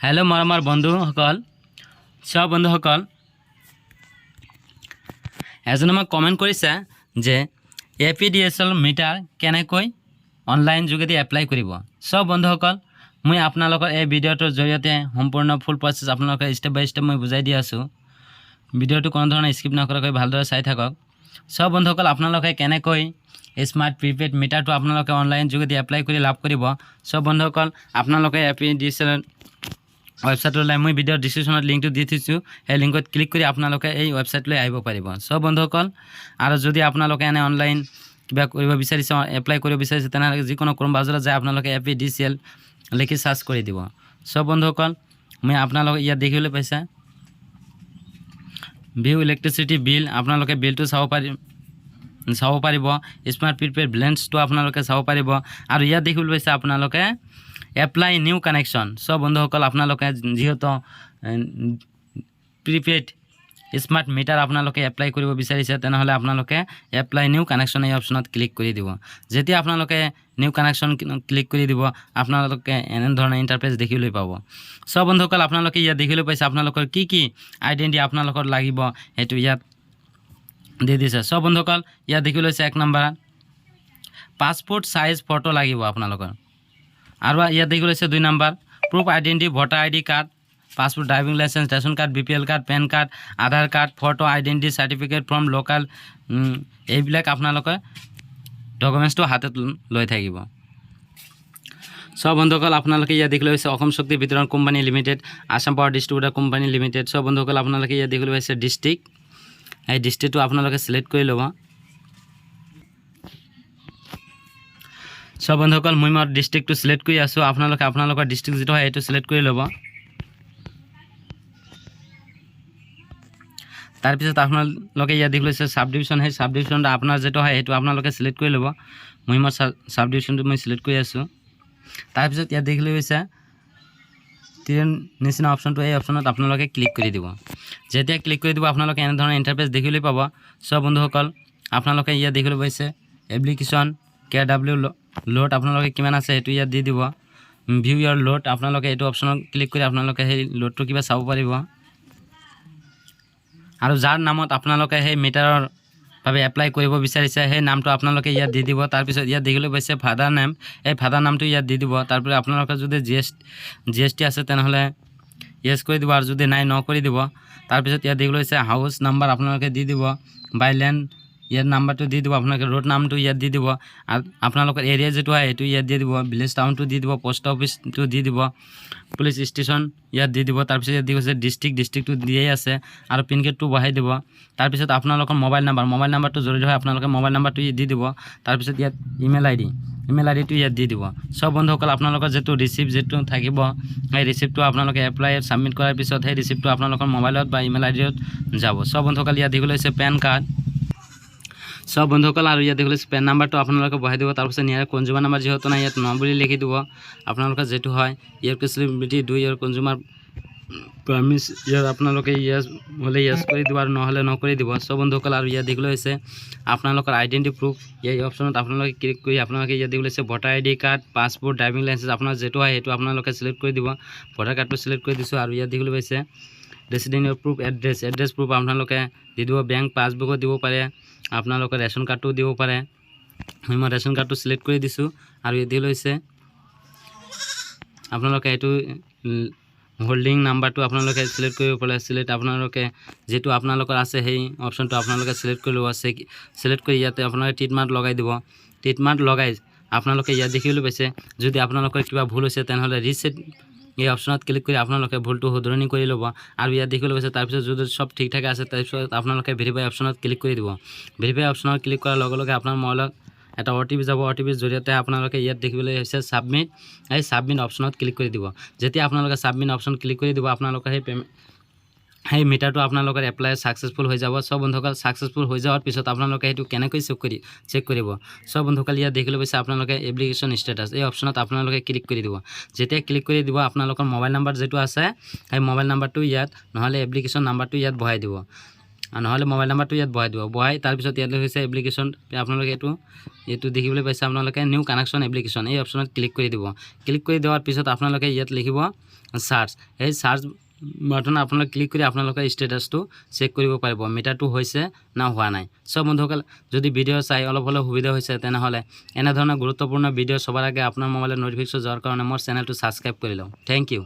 Hello' মৰমৰ বন্ধুসকল চব বন্ধুসকল এজনে মোক কমেণ্ট কৰিছে যে A P D S L meter কেনেকৈ অনলাইন যোগেদি এপ্লাই কৰিব। চব বন্ধুসকল মই আপোনালোকৰ এই ভিডিঅ'টোৰ জৰিয়তে সম্পূৰ্ণ ফুল প্ৰচেছ আপোনালোকে ষ্টেপ বাই ষ্টেপ মই বুজাই দি আছোঁ। ভিডিঅ'টো কোনো ধৰণৰ স্কিপ নকৰাকৈ ভালদৰে চাই থাকক। চব বন্ধুসকল আপোনালোকে কেনেকৈ স্মাৰ্ট প্ৰিপেইড মিটাৰটো আপোনালোকে অনলাইন যোগেদি এপ্লাই কৰি লাভ কৰিব। চব বন্ধুসকল আপোনালোকে A P D S L ৱেবছাইটলৈ মই ভিডিঅ'ৰ ডিছক্ৰিপশ্যনত লিংকটো দি থৈছোঁ। সেই লিংকত ক্লিক কৰি আপোনালোকে এই ৱেবছাইটলৈ আহিব পাৰিব। চব বন্ধুসকল, আৰু যদি আপোনালোকে এনে অনলাইন কিবা কৰিব বিচাৰিছে এপ্লাই কৰিব বিচাৰিছে, তেনেহ'লে যিকোনো ক্ৰম ব্ৰাউজাৰত যায় আপোনালোকে এ পি ডি চি এল লিখি চাৰ্চ কৰি দিব। চব বন্ধুসকল, মই আপোনালোকে ইয়াত দেখিবলৈ পাইছে। ভিউ ইলেক্ট্ৰিচিটি বিল আপোনালোকে বিলটো চাব পাৰিম চাব পাৰিব। স্মাৰ্ট প্ৰিপেড ব্লেঞ্চটো আপোনালোকে চাব পাৰিব। আৰু ইয়াত দেখিবলৈ পাইছে আপোনালোকে এপ্লাই নিউ কানেকশ্যন চব বন্ধুসকল, আপোনালোকে যিহেতু প্ৰিপেইড স্মাৰ্ট মিটাৰ আপোনালোকে এপ্লাই কৰিব বিচাৰিছে, তেনেহ'লে আপোনালোকে এপ্লাই নিউ কানেকশ্যন এই অপশ্যনত ক্লিক কৰি দিব। যেতিয়া আপোনালোকে নিউ কানেকশ্যন ক্লিক কৰি দিব, আপোনালোকে এনেধৰণৰ ইণ্টাৰফেচ দেখিবলৈ পাব। চব বন্ধুসকল, আপোনালোকে ইয়াত দেখিবলৈ পাইছে, আপোনালোকৰ কি কি আইডেণ্টি আপোনালোকৰ লাগিব, সেইটো ইয়াত দি দিছে। চব বন্ধুসকল, ইয়াত দেখি লৈছে এক নম্বৰ পাছপোৰ্ট চাইজ ফটো লাগিব আপোনালোকৰ। আৰু ইয়াত দেখি লৈছে দুই number proof identity voter I D card passport driving licence ration card B P L card PAN card Aadhaar card photo identity certificate from local এইবিলাক আপোনালোকে ডকুমেণ্টছটো হাতত লৈ থাকিব। চব বন্ধুসকল, আপোনালোকে ইয়াত দেখিবলৈ পাইছে Asom Shakti Bitaran company limited Assam power distributor company limited. চব বন্ধুসকল, আপোনালোকে ইয়াত দেখিবলৈ পাইছে ডিষ্ট্ৰিক্ট এই ডিষ্ট্ৰিক্টটো আপোনালোকে চিলেক্ট কৰি ল'ব। চব বন্ধুসকল, মই মোৰ ডিষ্ট্ৰিক্টটো চিলেক্ট কৰি আছোঁ। আপোনালোকে আপোনালোকৰ ডিষ্ট্ৰিক্ট যিটো হয় সেইটো চিলেক্ট কৰি ল'ব। তাৰপিছত আপোনালোকে ইয়াত দেখি লৈছে চাব ডিভিশ্যন সেই চাব ডিভিশ্যনটো আপোনাৰ যিটো হয়, সেইটো আপোনালোকে চিলেক্ট কৰি ল'ব। মই মোৰ চাব ডিভিশ্যনটো মই চিলেক্ট কৰি আছোঁ। তাৰপিছত ইয়াত দেখিবলৈ গৈছে তিৰ নিচিনা অপশ্যনটো এই অপশ্যনত আপোনালোকে ক্লিক কৰি দিব। যেতিয়া ক্লিক কৰি দিব, আপোনালোকে এনেধৰণৰ ইণ্টাৰফেচ দেখিবলৈ পাব। চব বন্ধুসকল, আপোনালোকে ইয়াত দেখিবলৈ পাইছে এপ্লিকেশ্যন কে ডাব্লিউ লোড আপোনালোকে কিমান আছে সেইটো ইয়াত দি দিব। ভিউ ইয়াৰ লোড আপোনালোকে এইটো অপশ্যনত ক্লিক কৰি আপোনালোকে সেই লোডটো কিবা চাব পাৰিব। আৰু যাৰ নামত আপোনালোকে সেই মিটাৰৰ বাবে এপ্লাই কৰিব বিচাৰিছে, সেই নামটো আপোনালোকে ইয়াত দি দিব। তাৰপিছত ইয়াত দেখিবলৈ পাইছে ফাদাৰ নেম এই ফাদাৰ নামটো ইয়াত দি দিব। তাৰপৰা আপোনালোকে যদি জি এছ জি এছ টি আছে তেনেহ'লে য়েছ কৰি দিব আৰু যদি নাই ন কৰি দিব। তাৰপিছত ইয়াত দেখিবলৈ পাইছে হাউচ নাম্বাৰ আপোনালোকে দি দিব। বাই লেণ্ড ইয়াত নাম্বাৰটো দি দিব আপোনালোকে ৰোড নামটো ইয়াত দি দিব আৰু আপোনালোকৰ এৰিয়া যিটো হয়, সেইটো ইয়াত দি দিব ভিলেজ টাউনটো দি দিব পোষ্ট অফিচটো দি দিব পুলিচ ষ্টেচন ইয়াত দি দিব তাৰপিছত ইয়াত দি গৈছে ডিষ্ট্ৰিক্ট ডিষ্ট্ৰিক্টটো দিয়েই আছে, আৰু পিন কোডটো বহাই দিব তাৰপিছত আপোনালোকৰ মোবাইল নাম্বাৰ মোবাইল নাম্বাৰটো জৰুৰী হয়, আপোনালোকে মোবাইল নাম্বাৰটো দি দিব তাৰপিছত ইয়াত email I D email I ditto ইয়াত দি দিব, চব বন্ধুসকল, আপোনালোকৰ যিটো ৰিচিপ্ট যিটো থাকিব, সেই ৰিচিপ্টটো আপোনালোকে এপ্লাই ছাবমিট কৰাৰ পিছত সেই ৰিচিপ্টটো আপোনালোকৰ মোবাইলত বা ইমেইল আই ডিত যাব, চব বন্ধুসকল ইয়াত দেখিবলৈ হৈছে পেন কাৰ্ড চব বন্ধুসকল, আৰু ইয়াত দেখিলে পেন নাম্বাৰটো আপোনালোকে বহাই দিব। তাৰপিছত ইয়াৰ কনজিউমাৰ নাম্বাৰ যিহেতু নাই, ইয়াত ন বুলি লিখি দিব। আপোনালোকৰ যিটো হয়, ইয়াৰ ফেচিলিটি দুই, ইয়াৰ কনজিউমাৰ প্ৰমিছ ইয়াত আপোনালোকে ইয়াছ হ'লে ইয়াছ কৰি দিব আৰু নহ'লে ন কৰি দিব। চব বন্ধুসকল, আৰু ইয়াত দেখিবলৈ হৈছে, আপোনালোকৰ আইডেণ্টি প্ৰুফ এই অপশ্যনত আপোনালোকে ক্লিক কৰি আপোনালোকে ইয়াত দেখিবলৈ হৈছে voter I D card passport driving licence আপোনাৰ যিটো হয়, সেইটো আপোনালোকে চিলেক্ট কৰি দিব। ভোটাৰ কাৰ্ডটো চিলেক্ট কৰি দিছোঁ, আৰু ইয়াত দেখিবলৈ পাইছে resident proof address address proof আপোনালোকে দি দিব বেংক পাছবুকো দিব পাৰে, আপোনালোকে ৰেচন কাৰ্ডটোও দিব পাৰে। মই ৰেচন কাৰ্ডটো চিলেক্ট কৰি দিছোঁ আৰু ইয়াত লৈছে। আপোনালোকে এইটো হোল্ডিং নাম্বাৰটো আপোনালোকে চিলেক্ট কৰিব পাৰে। চিলেক্ট আপোনালোকে যিটো আপোনালোকৰ আছে সেই অপশ্যনটো আপোনালোকে চিলেক্ট কৰি ল'ব চিলেক্ট কৰি ইয়াতে আপোনালোকে টিটমাৰ্ক লগাই দিব। টিটমাৰ্ক লগাই আপোনালোকে ইয়াত দেখিবলৈ পাইছে। যদি আপোনালোকৰ কিবা ভুল হৈছে, তেনেহ'লে ৰিচেট এই অপশ্যনত ক্লিক কৰি আপোনালোকে ভুলটো শুধৰণি কৰি ল'ব আৰু ইয়াত দেখিবলৈ পাইছে তাৰপিছত যদি চব ঠিক ঠাকে আছে তাৰপিছত আপোনালোকে ভেৰিফাই অপশ্যনত ক্লিক কৰি দিব। ভেৰিফাই অপশ্যনত ক্লিক কৰাৰ লগে লগে আপোনাৰ মোবাইলত এটা অ' টি পি যাব। অ' টি পিৰ জৰিয়তে আপোনালোকে ইয়াত দেখিবলৈ হৈছে ছাবমিট এই ছাবমিট অপশ্যনত ক্লিক কৰি দিব। যেতিয়া আপোনালোকে ছাবমিট অপশ্যন ক্লিক কৰি দিব, আপোনালোকে সেই পে'মেণ্ট সেই মিটাৰটো আপোনালোকৰ এপ্লাই ছাকচেছফুল হৈ যাব। চব বন্ধুসকল ছাকচেছফুল হৈ যোৱাৰ পিছত আপোনালোকে সেইটো কেনেকৈ চেক কৰি চেক কৰিব? চব বন্ধুসকল, ইয়াত দেখিবলৈ পাইছে আপোনালোকে এপ্লিকেশ্যন ষ্টেটাছ এই অপশ্যনত আপোনালোকে ক্লিক কৰি দিব। যেতিয়া ক্লিক কৰি দিব, আপোনালোকৰ মোবাইল নাম্বাৰ যিটো আছে, সেই মোবাইল নাম্বাৰটো ইয়াত, নহ'লে এপ্লিকেশ্যন নাম্বাৰটো ইয়াত বহাই দিব। নহ'লে মোবাইল নাম্বাৰটো ইয়াত বহাই দিব। বহাই তাৰপিছত ইয়াত হৈছে এপ্লিকেশ্যন আপোনালোকে এইটো এইটো দেখিবলৈ পাইছে আপোনালোকে নিউ কানেকশ্যন এপ্লিকেশ্যন এই অপশ্যনত ক্লিক কৰি দিব। ক্লিক কৰি দিয়াৰ পিছত আপোনালোকে ইয়াত লিখিব চাৰ্জ সেই চাৰ্জ বাটন আপোনালোকে ক্লিক কৰি আপোনালোকে ষ্টেটাছটো চেক কৰিব পাৰিব। মিটাৰটো হৈছে না হোৱা নাই। চব বন্ধুসকল, যদি ভিডিঅ' চাই অলপ হ'লেও সুবিধা হৈছে, তেনেহ'লে এনেধৰণৰ গুৰুত্বপূৰ্ণ ভিডিঅ' চবৰ আগে আপোনাৰ মোবাইলত ন'টিফিকেশ্যন যোৱাৰ কাৰণে মোৰ চেনেলটো ছাবস্ক্ৰাইব কৰি লওক থেংক ইউ